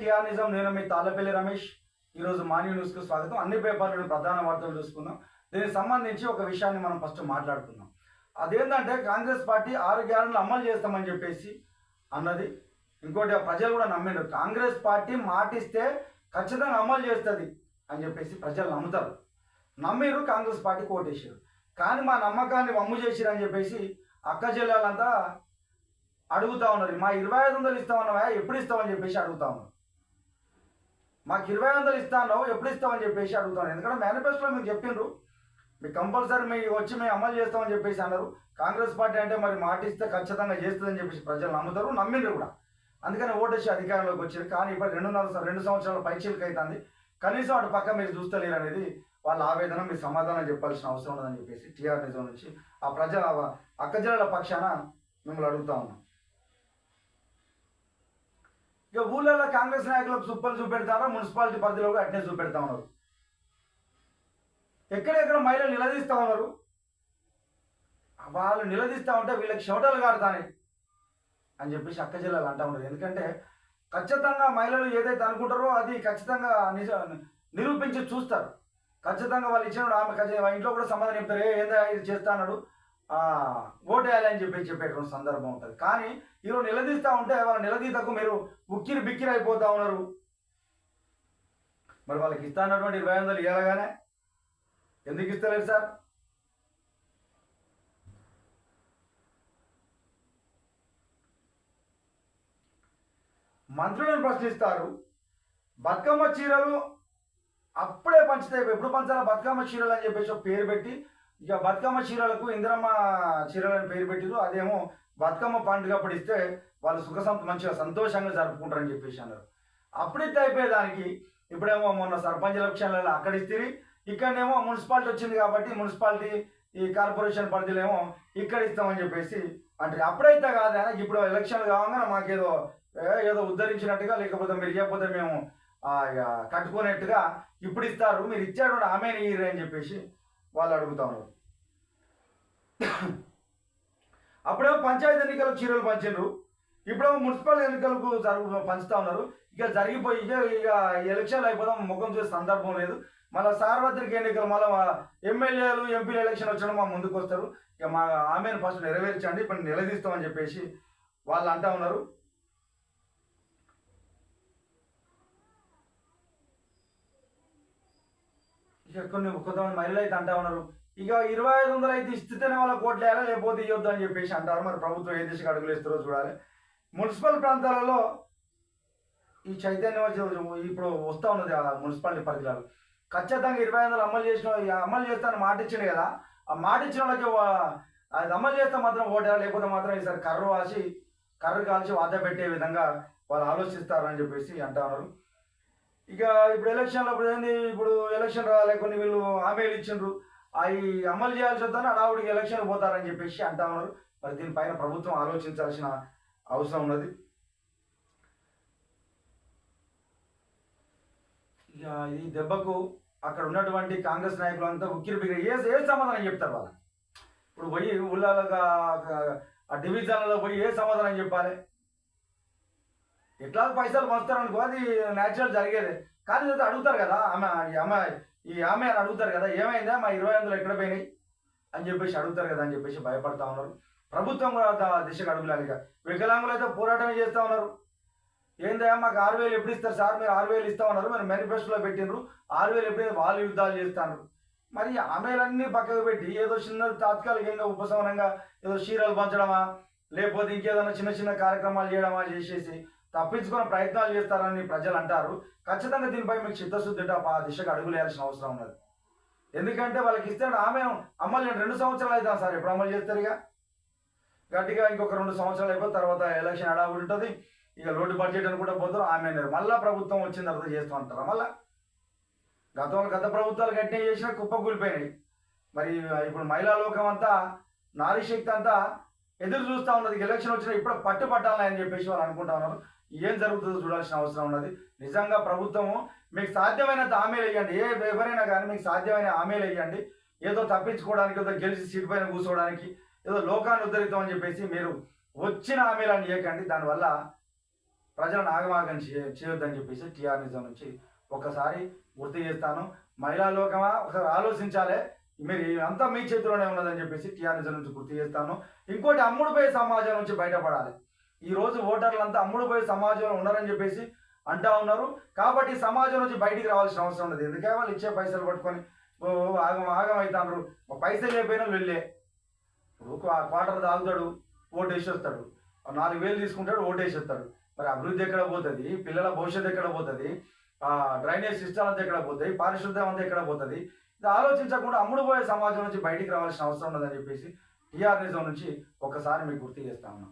TR నిజం. నేను మీ తాళ్ళపల్లి రమేష్. ఈరోజు మార్నింగ్ న్యూస్కు స్వాగతం. అన్ని పేపర్లను ప్రధాన వార్తలు చూసుకుందాం. దీనికి సంబంధించి ఒక విషయాన్ని మనం ఫస్ట్ మాట్లాడుకుందాం. అదేంటంటే కాంగ్రెస్ పార్టీ ఆరు గ్యారెంట్లు అమలు చేస్తామని చెప్పేసి అన్నది. ఇంకోటి ప్రజలు కూడా నమ్మిండ్రు కాంగ్రెస్ పార్టీ మాటిస్తే ఖచ్చితంగా అమలు చేస్తుంది అని చెప్పేసి ప్రజలు నమ్ముతారు. నమ్మిరు కాంగ్రెస్ పార్టీ కోటేశారు కానీ మా నమ్మకాన్ని వమ్ము చేసిరని చెప్పేసి అక్క జిల్లాలంతా అడుగుతా ఉన్నారు. మా ఇరవై ఐదు వందలు ఇస్తామన్నావా? ఎప్పుడు ఇస్తామని చెప్పేసి అడుగుతా ఉన్నారు. మాకు ఇరవై వందలు ఇస్తాను ఎప్పుడు ఇస్తామని చెప్పేసి అడుగుతాను ఎందుకంటే మేనిఫెస్టోలో మీరు చెప్పిండ్రు. మీకు కంపల్సరీ మీకు వచ్చి మేము అమలు చేస్తామని చెప్పేసి అన్నారు. కాంగ్రెస్ పార్టీ అంటే మరి మాట ఇస్తే ఖచ్చితంగా చేస్తుందని చెప్పేసి ప్రజలు నమ్ముతారు నమ్మిండ్రు కూడా. అందుకని ఓటేసి అధికారంలోకి వచ్చారు కానీ ఇప్పుడు రెండున్నర రెండు సంవత్సరాల పరీక్షలకు అవుతుంది కనీసం అటు పక్క మీరు చూస్తలేరు అనేది వాళ్ళ ఆవేదన మీరు సమాధానం చెప్పాల్సిన అవసరం ఉండదని చెప్పేసి టీఆర్ నిజం నుంచి ఆ ప్రజల అక్క జిల్లాల పక్షాన మిమ్మల్ని అడుగుతా ఉన్నాం. ఇక ఊళ్ళలో కాంగ్రెస్ నాయకులకు సుప్పలు చూపెడతారా? మున్సిపాలిటీ పరిధిలో కూడా అట్నే చూపెడతా ఉన్నారు. ఎక్కడెక్కడ మహిళలు నిలదీస్తా ఉన్నారు? వాళ్ళు నిలదీస్తా ఉంటే వీళ్ళకి షోటలు కాడతానే అని చెప్పేసి అక్క జిల్లాలు అంటా ఉన్నారు. ఎందుకంటే ఖచ్చితంగా మహిళలు ఏదైతే అనుకుంటారో అది ఖచ్చితంగా నిజ నిరూపించి చూస్తారు. ఖచ్చితంగా వాళ్ళు ఇచ్చిన ఆమె ఖచ్చితంగా ఇంట్లో కూడా సమాధానం చెప్తారు. ఏ ఏదో ఇది చేస్తా అన్నాడు? ఆ, అని చెప్పి చెప్పేటువంటి సందర్భం ఉంటుంది. కానీ ఈరోజు నిలదీస్తా ఉంటే వాళ్ళ నిలదీతకు మీరు ఉక్కిరి బిక్కిరి అయిపోతూ ఉన్నారు. మరి వాళ్ళకి ఇస్తా అన్నటువంటి ఇరవై వందలు ఇవ్వగానే ఎందుకు ఇస్తలేదు సార్? మంత్రులను ప్రశ్నిస్తారు. బతుకమ్మ చీరలు అప్పుడే పంచుతాయి ఎప్పుడు పంచాలా? బతుకమ్మ చీరలు అని చెప్పేసి పేరు పెట్టి ఇక బతుకమ్మ చీరలకు ఇందిరమ్మ చీరలని పేరు పెట్టిరు అదేమో బతుకమ్మ పండుగ అప్పుడు ఇస్తే వాళ్ళు సుఖ సం- మంచిగా సంతోషంగా జరుపుకుంటారని చెప్పేసి అన్నారు. అప్పుడైతే అయిపోయేదానికి ఇప్పుడేమో మొన్న సర్పంచ్ ఎలక్షన్లలో అక్కడ ఇస్తే ఇక్కడనేమో మున్సిపాలిటీ వచ్చింది కాబట్టి మున్సిపాలిటీ ఈ కార్పొరేషన్ పరిధిలో ఏమో ఇక్కడ ఇస్తామని చెప్పేసి అంటే అప్పుడైతే కాదు ఆయన ఇప్పుడు ఎలక్షన్లు కావాలని మాకేదో ఏదో ఉద్ధరించినట్టుగా లేకపోతే మీరు ఇవ్వకపోతే మేము ఇక కట్టుకునేట్టుగా ఇప్పుడు ఇస్తారు. మీరు ఇచ్చాడు ఆమెను ఇయ్యరు అని చెప్పేసి వాళ్ళు అడుగుతా ఉన్నారు. అప్పుడేమో పంచాయతీ ఎన్నికలకు చీరలు పంచిండ్రు ఇప్పుడేమో మున్సిపల్ ఎన్నికలకు జరుగు పంచుతా ఉన్నారు. ఇక జరిగిపోయి ఇక ఇక ఎలక్షన్లు అయిపోదాం ముఖం చూసే సందర్భం లేదు. మళ్ళీ సార్వత్రిక ఎన్నికలు మళ్ళీ ఎమ్మెల్యేలు ఎంపీలు ఎలక్షన్ వచ్చడం మా ముందుకు వస్తారు ఇక మా ఆమెను ఫస్ట్ నెరవేర్చండి ఇప్పుడు నిలదీస్తామని చెప్పేసి వాళ్ళు అంటా ఉన్నారు. ఇక కొన్ని కొంతమంది మహిళలు అయితే అంటా ఉన్నారు. ఇక ఇరవై ఐదు వందలు అయితే ఇస్తేనే వాళ్ళ కోట్లు వేయాలి లేకపోతే ఇవ్వద్దు అని చెప్పేసి అంటారు. మరి ప్రభుత్వం ఏ దిశగా అడుగులు ఇస్తారో చూడాలి. మున్సిపల్ ప్రాంతాలలో ఈ చైతన్యం ఇప్పుడు వస్తూ ఉన్నది కదా మున్సిపాలిటీ పరిధిలో. ఖచ్చితంగా ఇరవై వందలు అమలు చేసిన అమలు చేస్తాను మాట ఇచ్చిండు కదా. ఆ మాట ఇచ్చిన వాళ్ళకి అది అమలు చేస్తే మాత్రం ఓటేయాలి లేకపోతే మాత్రం ఈసారి కర్ర వాసి కర్ర కాల్చి వాత పెట్టే విధంగా వాళ్ళు ఆలోచిస్తారు అని చెప్పేసి అంటున్నారు ఇక ఇప్పుడు ఎలక్షన్లో ఇప్పుడు ఏంది? ఇప్పుడు ఎలక్షన్ రాలే కొన్ని వీళ్ళు హామీలు ఇచ్చిండ్రు. అవి అమలు చేయాల్సి వద్దని అడావుడికి ఎలక్షన్ పోతారని చెప్పేసి అంటా ఉన్నారు. మరి దీనిపైన ప్రభుత్వం ఆలోచించాల్సిన అవసరం ఉన్నది. ఇక ఈ దెబ్బకు అక్కడ ఉన్నటువంటి కాంగ్రెస్ నాయకులు అంతా ఉక్కిరి బిగిరి. ఏ ఏ సమాధానం చెప్తారు వాళ్ళు ఇప్పుడు పోయి ఊళ్ళగా ఆ డివిజన్లలో పోయి ఏ సమాధానం చెప్పాలి? ఎట్లా పైసలు పంచుతారు అనుకో అది న్యాచురల్ జరిగేది. కానీ అయితే అడుగుతారు కదా ఆమె ఈ ఆమె ఈ ఆమె అని అడుగుతారు కదా ఏమైందా? మా ఇరవై వందలు ఎక్కడ పోయినాయి? అని చెప్పేసి అడుగుతారు కదా అని చెప్పేసి భయపడతా ఉన్నారు. ప్రభుత్వం కూడా దిశకు అడుగులాలి వికలాంగులు అయితే పోరాటమే చేస్తూ ఉన్నారు. ఏందా మాకు ఆరు వేలు ఎప్పుడు ఇస్తారు సార్? మీరు ఆరు వేలు ఇస్తా ఉన్నారు మీరు మేనిఫెస్టోలో పెట్టినారు ఆరు వేలు ఎప్పుడైతే వాళ్ళు యుద్ధాలు చేస్తాను మరి ఆమెలన్నీ పక్కకు పెట్టి ఏదో చిన్న తాత్కాలికంగా ఉపశమనంగా ఏదో చీరలు పంచడమా? లేకపోతే ఇంకేదైనా చిన్న చిన్న కార్యక్రమాలు చేయడమా చేసేసి తప్పించుకునే ప్రయత్నాలు చేస్తారని ప్రజలు అంటారు ఖచ్చితంగా దీనిపై మీకు చిత్తశుద్ధిట ఆ దిశగా అడుగులేయాల్సిన అవసరం ఉన్నది ఎందుకంటే వాళ్ళకి ఇస్తే ఆమె అమలు రెండు సంవత్సరాలు అవుతాం సార్ ఎప్పుడు అమలు చేస్తారు ఇక? గట్టిగా ఇంకొక రెండు సంవత్సరాలు అయిపోయిన తర్వాత ఎలక్షన్ హడావుడి ఉంటుంది. ఇక లోటు బడ్జెట్ అని కూడా పోతారు. ఆమె మళ్ళీ మళ్ళా ప్రభుత్వం వచ్చిన తర్వాత చేస్తూ ఉంటారు మళ్ళా? గతంలో గత ప్రభుత్వాలు గట్టిగా చేసినా కుప్ప కూలిపోయినాయి. మరి ఇప్పుడు మహిళా లోకం అంతా నారీ శక్తి అంతా ఎదురు చూస్తూ ఉన్నది. ఎలక్షన్ వచ్చినా ఇప్పుడు పట్టుపట్టాలని అని చెప్పేసి వాళ్ళు అనుకుంటా ఉన్నారు. ఏం జరుగుతుందో చూడాల్సిన అవసరం ఉన్నది. నిజంగా ప్రభుత్వము మీకు సాధ్యమైనంత హామీలు వేయండి ఏ ఎవరైనా కానీ మీకు సాధ్యమైన హామీలు వేయండి ఏదో తప్పించుకోవడానికి ఏదో గెలిచి సీట్ పైన కూర్చోవడానికి ఏదో లోకాన్ని ఉద్ధరిద్దామని చెప్పేసి మీరు వచ్చిన హామీలను ఇవ్వకండి. దానివల్ల ప్రజలను ఆగమాగం చే చేయొద్దని చెప్పేసి టీఆర్ నిజం నుంచి ఒకసారి గుర్తు చేస్తాను. మహిళా లోకమా? ఒకసారి ఆలోచించాలి. మీరు అంతా మీ చేతిలోనే ఉన్నదని చెప్పేసి టీఆర్ నిజం నుంచి గుర్తు చేస్తాను. ఇంకోటి అమ్ముడుపోయే సమాజం నుంచి బయటపడాలి. ఈ రోజు ఓటర్లంతా అమ్ముడుపోయే సమాజంలో ఉన్నారని చెప్పేసి అంటా ఉన్నారు. కాబట్టి సమాజం నుంచి బయటికి రావాల్సిన అవసరం ఉండదు. ఎందుకే? వాళ్ళు ఇచ్చే పైసలు పట్టుకొని ఓ ఆగం ఆగం అవుతాండ్రు పైసలు లేకపోయినా వెళ్ళే. ఇప్పుడు ఆ క్వార్టర్ తాగుతాడు ఓటు వేసి వస్తాడు నాలుగు వేలు తీసుకుంటాడు ఓటు వేసి వస్తాడు మరి అభివృద్ధి ఎక్కడ పోతుంది? పిల్లల భవిష్యత్తు ఎక్కడ పోతుంది? ఆ డ్రైనేజ్ సిస్టమ్ అంతా ఎక్కడ పోతుంది? పారిశుద్ధ్యం అంతా ఎక్కడ పోతుంది? ఇది ఆలోచించకుండా అమ్ముడు పోయే సమాజం నుంచి బయటికి రావాల్సిన అవసరం ఉండదని చెప్పేసి టీఆర్ నిజం నుంచి ఒకసారి మీకు గుర్తు చేస్తా ఉన్నాం.